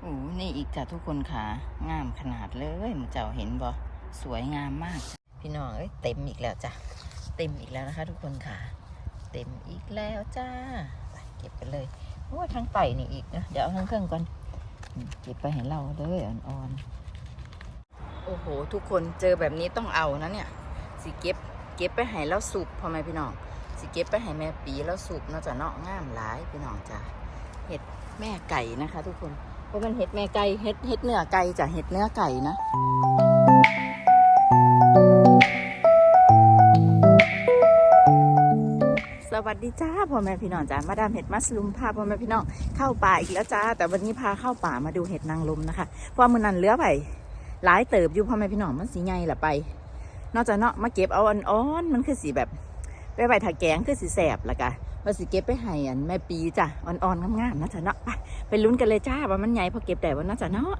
โอ้นี่อีกจ้ะทุกคนค่ะ งามขนาดเลยหมูเจ้าเห็นบ่สวยงามมาก พี่น้องเอ้ยเต็มอีกแล้วจ้ะเต็มอีกแล้วนะคะ ทุกคนค่ะ เต็มอีกแล้วจ้าเก็บไปเลยโอ้ยทั้งไต่นี่อีกนะเดี๋ยวเอาทั้งเครื่องก่อนเก็บไปให้เราเลยอ่อนๆโอ้โห ทุกคนเจอแบบนี้ต้องเอานะเนี่ยสิเก็บเก็บไปให้แล้วสุกพ่อแม่พี่น้องสิเก็บไปให้แม่ปีแล้วสุกเนาะจ้ะเนาะงามหลายพี่น้องจ้ะเห็ดแม่ไก่นะคะ ทุกคน เพราะมันเห็ดแม่ไก่เห็ดเห็ดเนื้อไก่จะเห็ดเนื้อไก่นะสวัสดีจ้าพ่อแม่พี่น้องจ้ามาดามเห็ดมัสลุมพาพ่อแม่พี่น้องเข้าป่าอีกแล้วจ้า แต่วันนี้พาเข้าป่ามาดูเห็ดนางลมนะคะเพราะมือนันเลือไปหลายเติบอยู่พ่อแม่พี่น้องมันสีใหญ่ะไป นอกจากเนาะมาเก็บเอาอ่อนๆมันคือสีแบบไปใบถักแกงคือสีแสบละกะ ว่าสิเก็บไปให้อันแม่ปีจ้ะอ่อนๆงามๆนะจ๊ะเนาะไปไปลุ้นกันเลยจ้าว่ามันใหญ่พอเก็บได้วันนะจ๊ะเนาะ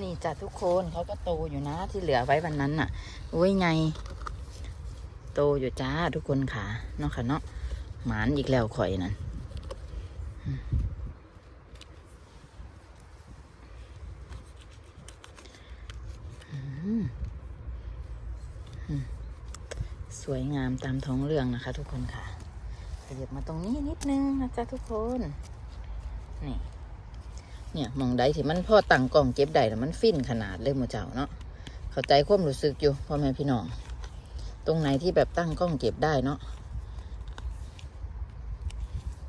นี่จ้ะทุกคนเขาก็โตอยู่นะที่เหลือไว้วันนั้นน่ะโอ้ยไง โตอยู่จ้าทุกคนค่ะเนาะค่ะเนาะหมานอีกแล้วข่อยนั่นสวยงามตามท้องเรื่องนะคะทุกคนค่ะ ขยับมาตรงนี้นิดนึงนะจ๊ะทุกคน นี่ เนี่ยมองได้ที่มันพ่อตั้งกล่องเก็บได้แล้วมันฟินขนาดเลยหมูเจ้าเนาะ เข้าใจความรู้สึกอยู่พ่อแม่พี่น้อง ตรงไหนที่แบบตั้งกล้องเก็บได้เนาะ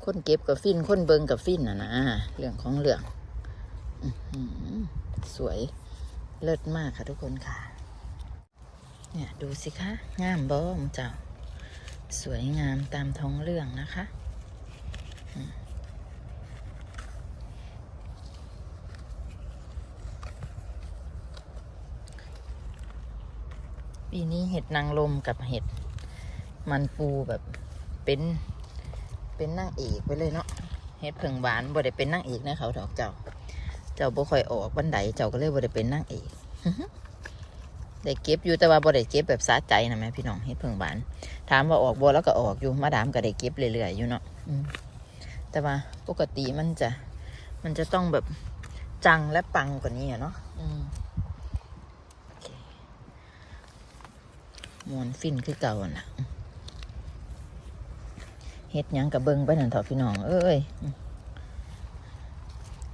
คนเก็บกับฟินคนเบิงกับฟินอะนะ เรื่องของเรื่องสวยเลิศมากค่ะทุกคนค่ะ เนี่ยดูสิคะงามบ้อมเจ้า สวยงามตามท้องเรื่องนะคะ ปีนี้เห็ดนางลมกับเห็ด มันปูแบบเป็นเป็นนางเอกไปเลยเนาะเฮ็ดเพิ่งหวานบ่ได้เป็นนางเอกนะเขาดอกเจ้า เจ้าบ่ค่อยออกบันไดเจ้าก็เลยบ่ได้เป็นนางเอก ได้เก็บอยู่แต่ว่าบ่ได้เก็บแบบสะใจนะแม่พี่น้องเฮ็ดเพิ่งหวาน ถามว่าออกบ่แล้วก็ออกอยู่มาดามก็ได้เก็บเรื่อยๆอยู่เนาะอืแต่ว่าปกติมันจะ มันจะต้องแบบจังและปังกว่านี้อะเนาะอืมวนฟินคือเก่าน่ะเฮ็ดยังกับเบิงไปนั่นเถอะพี่น้อง เอ้ยอืม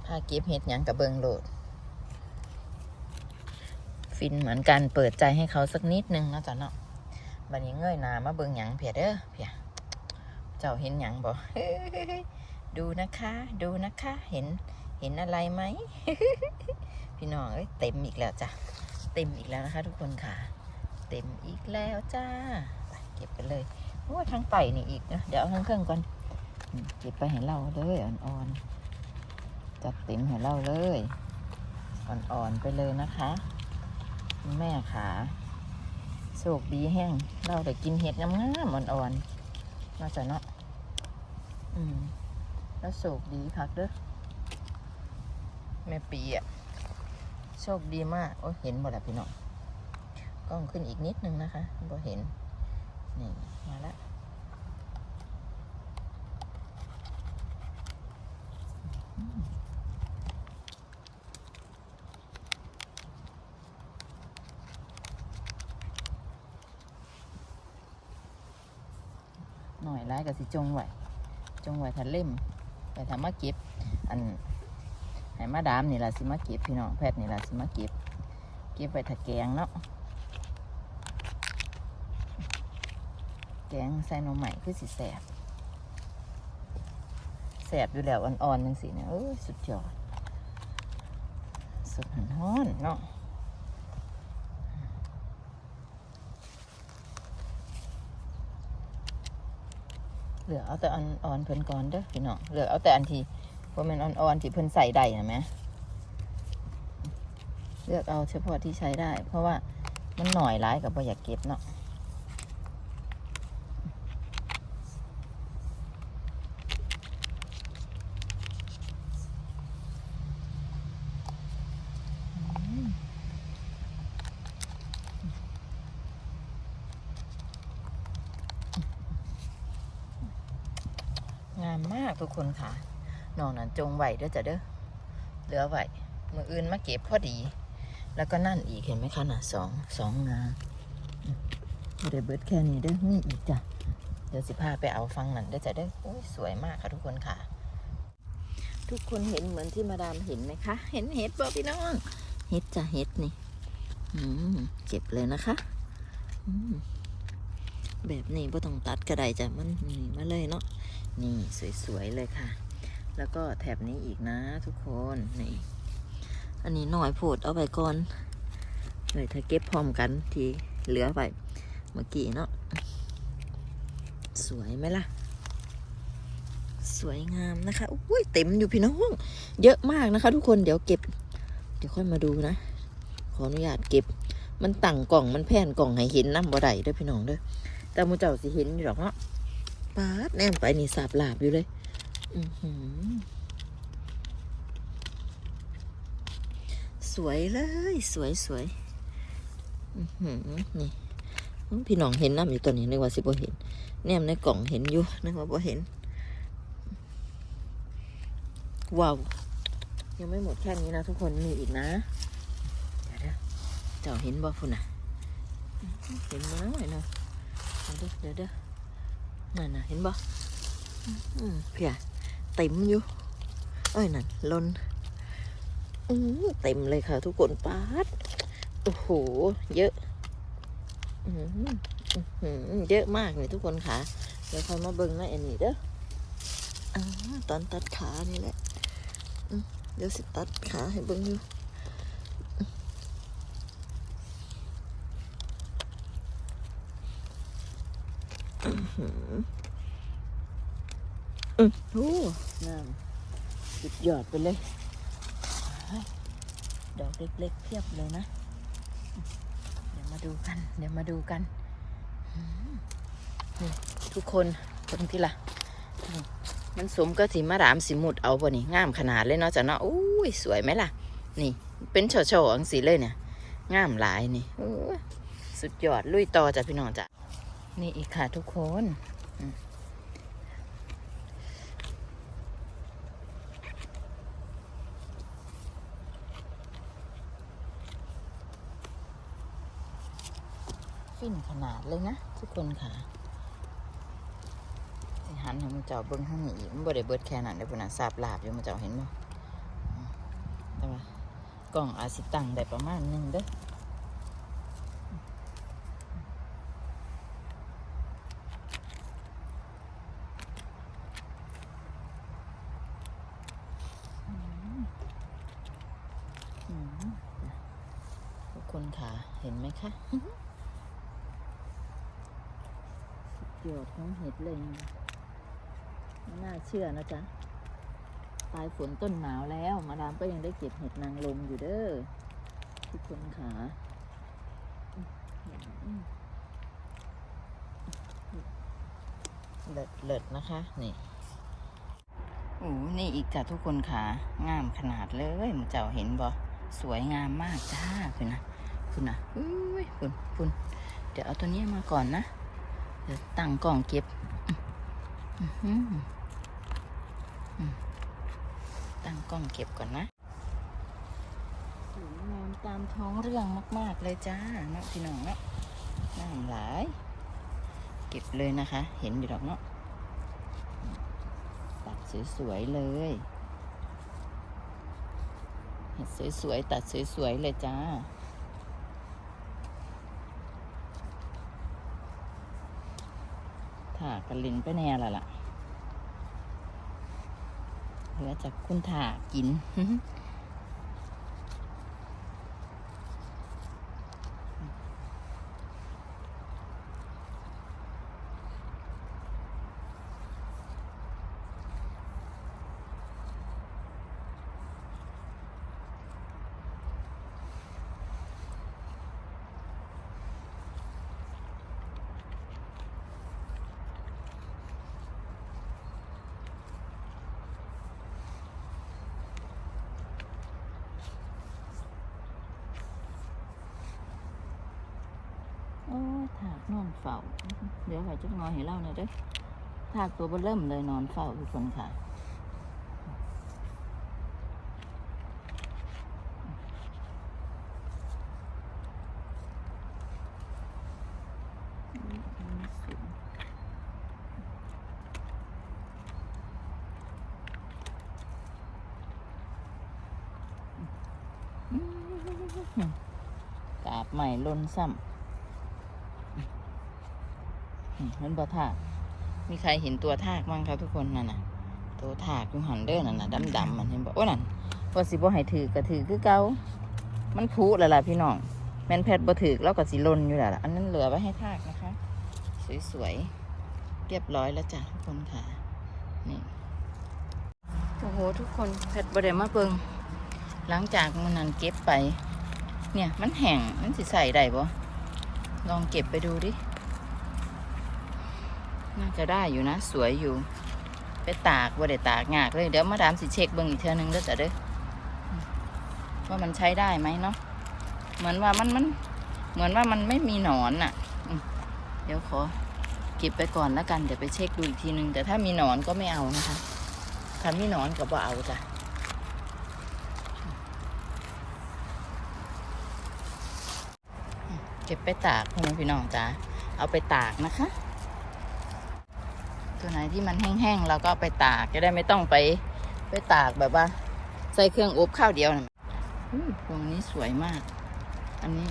พาเก็บเฮ็ดยังกับเบิงโหลด ฟินเหมือนกันเปิดใจให้เขาสักนิดนึงนะจ๊ะเนาะบัดนี้เงยหน้ามาเบิงหยังเพียเด้อเพียเจ้าเห็นหยังบ่ดูนะคะ ดูนะคะ เห็นเห็นอะไรไหมพี่น้องเอ้ยเต็มอีกแล้วจ้ะเต็มอีกแล้วนะคะ ทุกคนค่ะ เต็มอีกแล้วจ้าเก็บไปเลยโอ้ทั้งไต่นี่อีกนะเดี๋ยวเอาทั้งเครื่องก่อนเก็บไปให้เราเลยอ่อนๆจัดเต็มให้เราเลยอ่อนๆไปเลยนะคะ คุณแม่ขาโชคดีแห้งเราได้กินเห็ดงามๆอ่อนๆน่าจะเนาะอืมแล้วโชคดีคักเด้อแม่ปีอะโชคดีมากโอ้เห็นหมดแล้วพี่น้องกล้องขึ้นอีกนิดนึงนะคะบ่เห็นนี่มาแล้วหน่อยไล่ กับสิจงไหวจงไหวทันเล่มไปทำมาเก็บ อันให้มาดามนี่ละสิมาเก็บพี่น้องแพทย์นี่ละสิมาเก็บ เก็บไปถักแกงเนาะแกงใส่นมใหม่คือสิแสบแสบอยู่แล้วอ่อนๆจังสิเนี่ยเอ้ยสุดยอดสุดฮ้อนเนาะ เหลือเอาแต่อ่อนๆเพิ่นก่อนเด้อพี่น้องเหลือเอาแต่อันที่ว่ามันอ่อนๆที่เพิ่นใส่ได้นะแหมเลือกเอาเฉพาะที่ใช้ได้ เพราะว่ามันหน่อยร้ายกับบ่อยากเก็บเนาะ งามมากทุก คนค่ะนอกนั้นจงไหวเด้อจ้ะเด้อเหลือไหวมืออื่นมาเก็บพอดี แล้วก็นั่นอีกเห็นไหมคะน่ะสองสองงานไม่ได้เบิดแค่นี้เด้อมีอีกจ้ะเดี๋ยวสิพาไปเอาฟังนั่นได้อจ้ะได้อโอ้ยสวยมากค่ะทุกคนค่ะ ทุกคนเห็นเหมือนที่มาดามเห็นไหมคะ เห็นเห็ดบ่พี่น้องเห็ดจ้ะเห็ดนี่อืมเก็บเลยนะคะอืมแบบนี้ไ่ต้องตัดกระไดจ้ะมันนี่มาเลยเนาะ นี่สวยๆเลยค่ะ แล้วก็แถบนี้อีกนะทุกคนนี่อันนี้หน่อยโผดเอาไปก่อนเลยถ้าเก็บพร้อมกันทีเหลือไปเมื่อกี้เนาะสวยไหมล่ะ สวยงามนะคะอุ้ยเต็มอยู่พี่น้อง เยอะมากนะคะ ทุกคนเดี๋ยวเก็บ เดี๋ยวค่อยมาดูนะ ขออนุญาตเก็บ มันตั้งกล่องมันแผ่นกล่องให้เห็นน้ำบ่ได้ด้อพี่น้องด้อแต่มูเจ้าสิเห็นอยู่หรอกเนาะ ปาดแนมไปนี่สาบหลาบอยู่เลย อือหือ สวยเลย สวยสวยอือหือ นี่ พี่น้องเห็นน้ำอยู่ตัวนี้นึกว่าสิบ่เห็น แนมในกล่องเห็นอยู่นึกว่าบ่เห็น ว้าว ยังไม่หมดแค่นี้นะทุกคน มีอีกนะเดี๋ยวเจ้าเห็นบ่พุ่นน่ะเห็นมาหน่อยนะเดี๋ยวเดี๋ยวเดี๋ยว นั่นน่ะเห็นบ่อืมเพียเต็มอยู่ เอ้ยนั่นลนอืมเต็มเลยค่ะ ทุกคนปาดโอ้โห เยอะอืมอื้อหือเยอะมากเลยทุกคนค่ะเดี๋ยวคอยมาเบิ่งนะอันนี้เด้ออาตอนตัดขานี่แหละอืมเดี๋ยวสิตัดขาให้เบิ่งอยู่ อืมโอ้งามสุดยอดไปเลย ดอกเล็กๆเพียบเลยนะ เดี๋ยวมาดูกัน เดี๋ยวมาดูกันนี่ทุกคนคนที่ละมันสมก็สีมาดามสีมุดเอาป่ะนี่งามขนาดเลยเนาะจ้ะเนาะอุ้ยสวยไหมล่ะ นี่ เป็นโฉๆอังสีเลยเนี่ยงามหลายนี่สุดยอดลุยต่อจ้ะพี่น้องจ้ะ นี่อีกค่ะทุกคนฟินขนาดเลยนะ ทุกคนค่ะสิหันให้มันเจ้าเบิ้งข้างนี้อีกมันบ่ได้เบิดแค่นั้นเดี๋ยวพุ่นน่ะสาบลาบอยู่มันเจ้าเห็นบ่แต่ว่ากล่องอาสิตังได้ประมาณหนึงเด้อ ทุกคนค่ะ เห็นไหมคะเกี่ยวของเห็ดเลยนะไม่น่าเชื่อนะจ๊ะปลายฝนต้นหนาวแล้ว มาดามก็ยังได้เก็บเห็ดนางลมอยู่เด้อทุกคนขาเลิศเลิศนะคะ นี่โอ้นี่อีกจ้ะทุกคนขางามขนาดเลยมันเจ้าเห็นบ่ สวยงามมากจ้าคุณนะคุณนะอุ้ยคุณคุณเดี๋ยวเอาตัวนี้มาก่อนนะ เดี๋ยวตั้งกล่องเก็บอื้มตั้งกล้องเก็บก่อนนะสวยงามตามท้องเรื่องมาก ๆ เลยจ้าเนาะพี่น้องเนาะน้ำหลาย เก็บเลยนะคะ เห็นอยู่ดอกเนาะตัดสวย ๆ เลย เห็ดสวยๆ ตัดสวยๆ เลยจ้า ถากกินไปแน่ละล่ะเหลือจากคุณถากิน นอนเฝ้า เดี๋ยวค่ะจักน้อยให้เล่าหน่อยเด้อทากตัวเบเริ่มเลยนอนเฝ้าทุกคนค่ะกาบใหม่ลนซ้ำ มันบ่ทาก มีใครเห็นตัวทากมั้งครับทุกคนนั่นน่ะ ตัวทากอยู่หันเด้อนั่นน่ะดำๆมันเห็นบอกโอ้นั่นพอสิบ่ให้ถือก็ถือคือเก่ามันพุแล้วล่ะพี่น้องแมนแพทบ่ถือแล้วก็สิลนอยู่แล้วล่ะอันนั้นเหลือไว้ให้ทากนะคะ สวยๆเรียบร้อยแล้วจ้ะทุกคนค่ะนี่โอ้โหทุกคนแพทบ่ได้มาเบิงหลังจากมันนั้นเก็บไป เนี่ยมันแห้งมันสิใส่ได้บ่ลองเก็บไปดูดิ น่าจะได้อยู่นะ สวยอยู่ ไปตากว่าได้ตากงากเลย เดี๋ยวมาดามสิเช็คเบิ่งอีกเทื่อนึงเด้อจ้ะเด้อว่ามันใช้ได้ไหมเนาะเหมือนว่ามันมัน เหมือนว่ามันไม่มีหนอนน่ะเดี๋ยวขอเก็บไปก่อนแล้วกันเดี๋ยวไปเช็คดูอีกทีนึงแต่ถ้ามีหนอนก็ไม่เอานะคะถ้ามีหนอนก็บ่เอาจ้ะเก็บไปตากพ่อแม่พี่น้องจ้าเอาไปตากนะคะ ตัวไหนที่มันแห้งๆเราก็ไปตากจะได้ไม่ต้องไปไปตากแบบว่า ใส่เครื่องอบข้าวเดียวนะพวงนี้สวยมาก อันนี้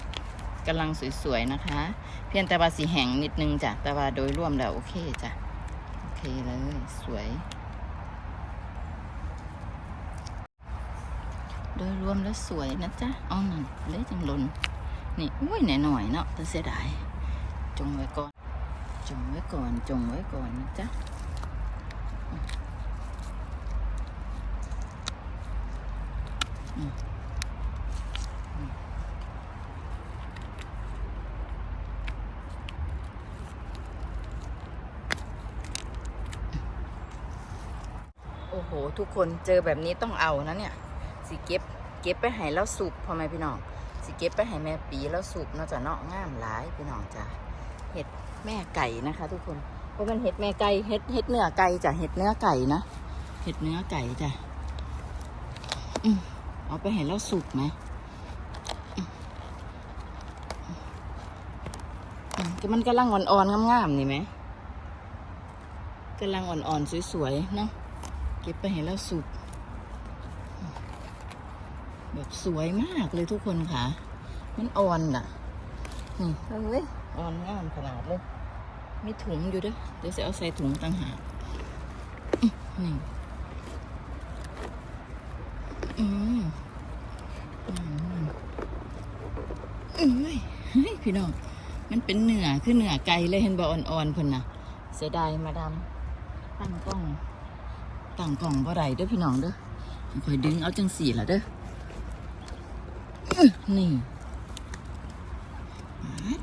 กำลังสวยๆนะคะ เพียงแต่ว่าสีแห้งนิดนึงจ้ะแต่ว่าโดยรวมแล้วโอเคจ้ะโอเคเลยสวย โดยรวมแล้วสวยนะจ๊ะเอาหนึ่งเลยจังหลนนี่อุ้ยหน่อยๆเนาะแต่เสียดายจงไว้ก่อน จงไว้ก่อน จงไว้ก่อนนะจ๊ะโอ้โห ทุกคนเจอแบบนี้ต้องเอานะเนี่ย สิเก็บ เก็บไปให้แล้วสุกพ่อแม่พี่น้อง สิเก็บไปให้แม่ปีแล้วสุกเนาะจ้ะเนาะงามหลายพี่น้องจ้ะเห็ด แม่ไก่นะคะ ทุกคนเพราะมันเห็ดแม่ไก่เห็ดเห็ดเนื้อไก่จ้ะเห็ดเนื้อไก่นะเห็ดเนื้อไก่จ้ะเอาไปให้แล้วสุกไหมก็มันกำลังอ่อนๆงามๆนี่ไหมกำลังอ่อนๆสวยๆนะเก็บไปให้แล้วสุกแบบสวยมากเลยทุกคนค่ะ มันอ่อนอะนี่เอ้ย อ่อนงามขนาดเลยมีถุงอยู่ด้วยเดี๋ยวจะเอาใส่ถุงต่างหากนี่อืมอืมเอ้ยเฮ้ยพี่น้อง มันเป็นเนื้อคือเนื้อไก่เลยเห็นบ่อ่อนๆเพิ่นน่ะ เสียดายมาดำตั้งกล้องตั้งกล้องบ่ได้เด้อพี่น้องเด้อคอยดึงเอาจังสี่ละเด้อนี่ปาด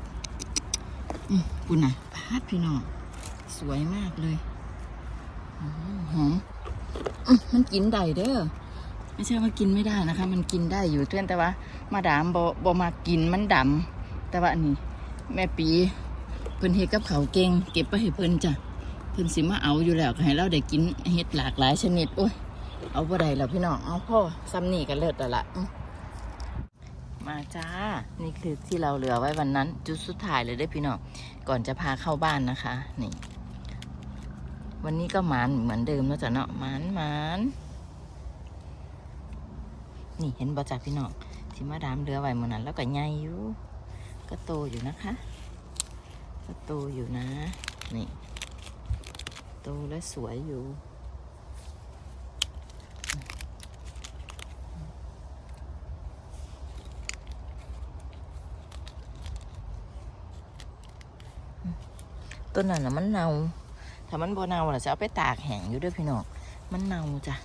อืม คุณน่ะปาดพี่น้องสวยมากเลยอหอมอมันกินได้เด้อไม่ใช่ว่ากินไม่ได้นะคะ มันกินได้อยู่เพื่อนแต่ว่า มาดามบอบมากินมันดำแต่ว่าอันนี้แม่ปีเพิ่นเฮ็ดกับเขาเก่งเก็บไปให้เพิ่นจ้ะเพิ่นสิมาเอาอยู่แล้วให้เราได้กินเฮ็ดหลากหลายชนิดโอ้ยเอาบ่ได้แล้วพี่น้องเอาพ่อซ้ำนี่ก็เลิศแล้วล่ะมาจ้า นี่คือที่เราเหลือไว้วันนั้น จุดสุดท้ายเลยได้พี่น้อง ก่อนจะพาเข้าบ้านนะคะนี่วันนี้ก็หมานเหมือนเดิมแล้วจ้ะเนาะหมานหมานนี่เห็นบอจากพี่น้องที่มาดามเรือไว้เมื่อนั้นแล้วก็ใหญ่อยู่ก็โตอยู่นะคะก็โตอยู่นะนี่โตและสวยอยู่ ต้นนั้นนะมันเนาถ้ามันบ่เน่าล่ะจะเอาไปตากแห้งอยู่ด้วยพี่น้องมันเน่าจ้ะ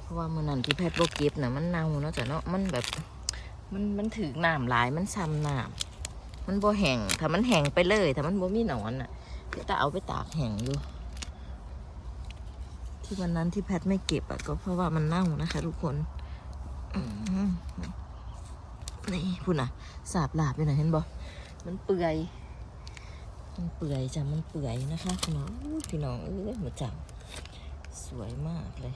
เพราะว่ามือนั้นที่แพทย์โบเก็บน่ะมันเน่าเนาะจ้ะเนาะมันแบบ มันมันถือน้ำหลายมันซ้ำน้ำมันบ่แห้งถ้ามันแห้งไปเลย ถ้ามันบ่มีหนอนอะก็จะเอาไปตากแห้งอยู่ที่วันนั้นที่แพทย์ไม่เก็บอะก็เพราะว่ามันเน่านะคะ ทุกคนนี่พูดนะสาบหลาบไปหน่อยเห็นบ่มันเปื่อย มันเปื่อยจ้ะมันเปื่อยนะคะพี่น้องพี่น้องเอ้ยหมดจังสวยมากเลย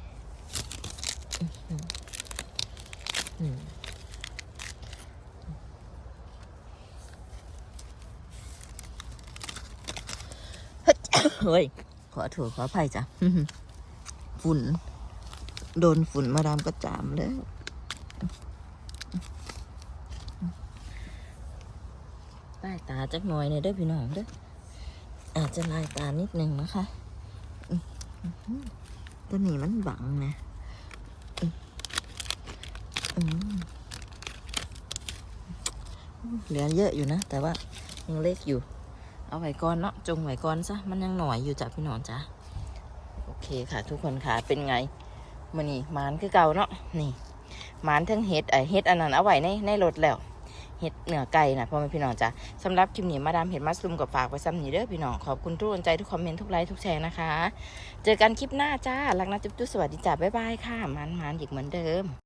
เฮ้ยขอถือขออภัยจ้ะฝุ่น โดนฝุ่นมาดามกระจามแล้วใต้ตาจักหน่อยเนี่ยเด้อพี่น้องเด้อ อาจจะลายตานิดนึงนะคะตัวนี้มันบังนะเหลือเยอะอยู่นะ แต่ว่ายังเล็กอยู่ เอาไว้ก่อนเนาะจงไว้ก่อนซะมันยังหน่อยอยู่จ้ะพี่นองจ้ะโอเคค่ะทุกคนค่ะเป็นไงมันนี่มานคือเก่าเนาะนี่มานทั้งเฮ็ดไอเฮ็ดอันนั้นเอาไว้ในในรถแล้ว เห็ดเหนือไก่นะพ่อแม่พี่น้องจ้ะสำหรับคลิปนี้มาดามเห็ดมัสลุมกับฝากไว้ซ้ำนี้เด้อพี่น้องขอบคุณทุกคนใจทุกคอมเมนต์ทุกไลค์ทุกแชร์นะคะ เจอกันคลิปหน้าจ้ารักนะจุ๊บจุ๊บสวัสดีจ้าบ๊ายบายค่ะมันมันอีกเหมือนเดิม